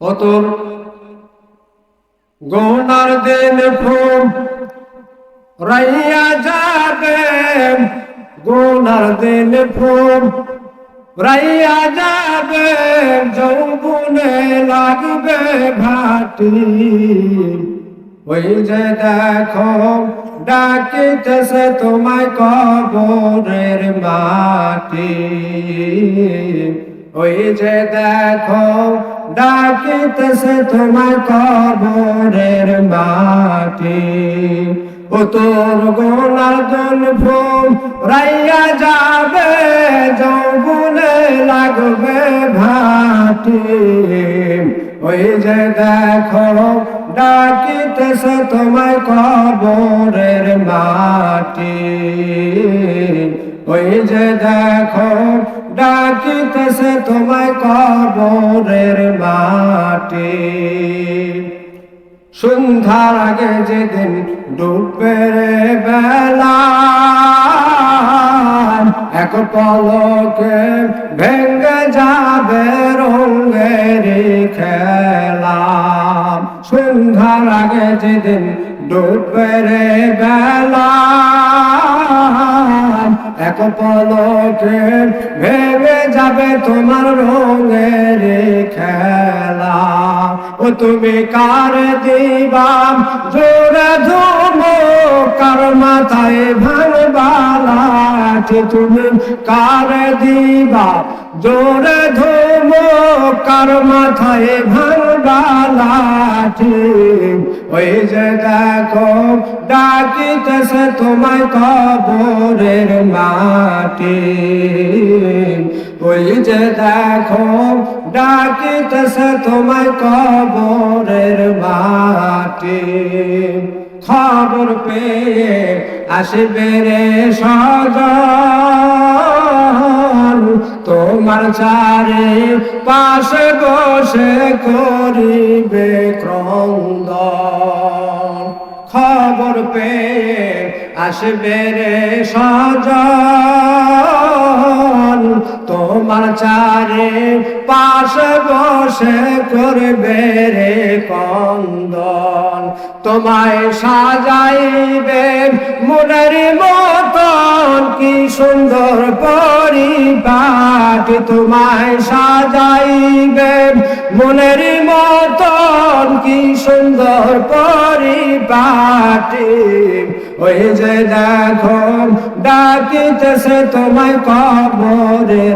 অতর গোনার দিন ফুম রাইয়া যাবে গোনার দিন ফুম রাইয়া যাবে, যৌবনে লাগবে ভাটি। ওই যে দেখো, ডাকিতেছে তোমায় কবরের মাটি। ওই যে দেখো ডাকিতেছে তোমায় কবরের মাটি। ও তোর গোনার জন ফুল, রাইয়া যাবে, যৌবনে লাগবে ভাটি ওই যে দেখো, ডাকিতেছে তোমায় কবরের মাটি। ওই যে দেখো ডাকিতেছে তোমায় কবরের মাটি। সন্ধ্যার আগে যেদিন ডুববে রে বেলা, এক পলকে ভেঙ্গে যাবে রঙের খেলা। সন্ধ্যার আগে যেদিন ডুববে রে বেলা এক পলকে ভেবে যাবে তোমার রঙের খেলা। ও তুমি কার দিবাম? জোরে ধুম, কার মাথায় ভাঙবালা তুমি? কার দিবা জোরে ধুম, কার মাথায় ভাঙবালাঠি ওই যে দেখো, ডাকিতেছে তোমায় কবরের মাটি। ওই যে দেখো, ডাকিতেছে তোমায় কবরের মাটি। খবর পেয়ে আসবে রে সজন তোমার চারে পাশে বসে করিবে ক্রন্দ খবর পেয়ে আসবে রে সজন তোমার চারে পাশে বসে করবে রে কন্দন। তোমায় সাজাইবে মনের মতন, কি সুন্দর পরিপাটি তোমায় সাজাইবে। মনের মতন, কি সুন্দর পরিপাটি। ওই যে দেখো, ডাকিতেছে তোমায় কবরের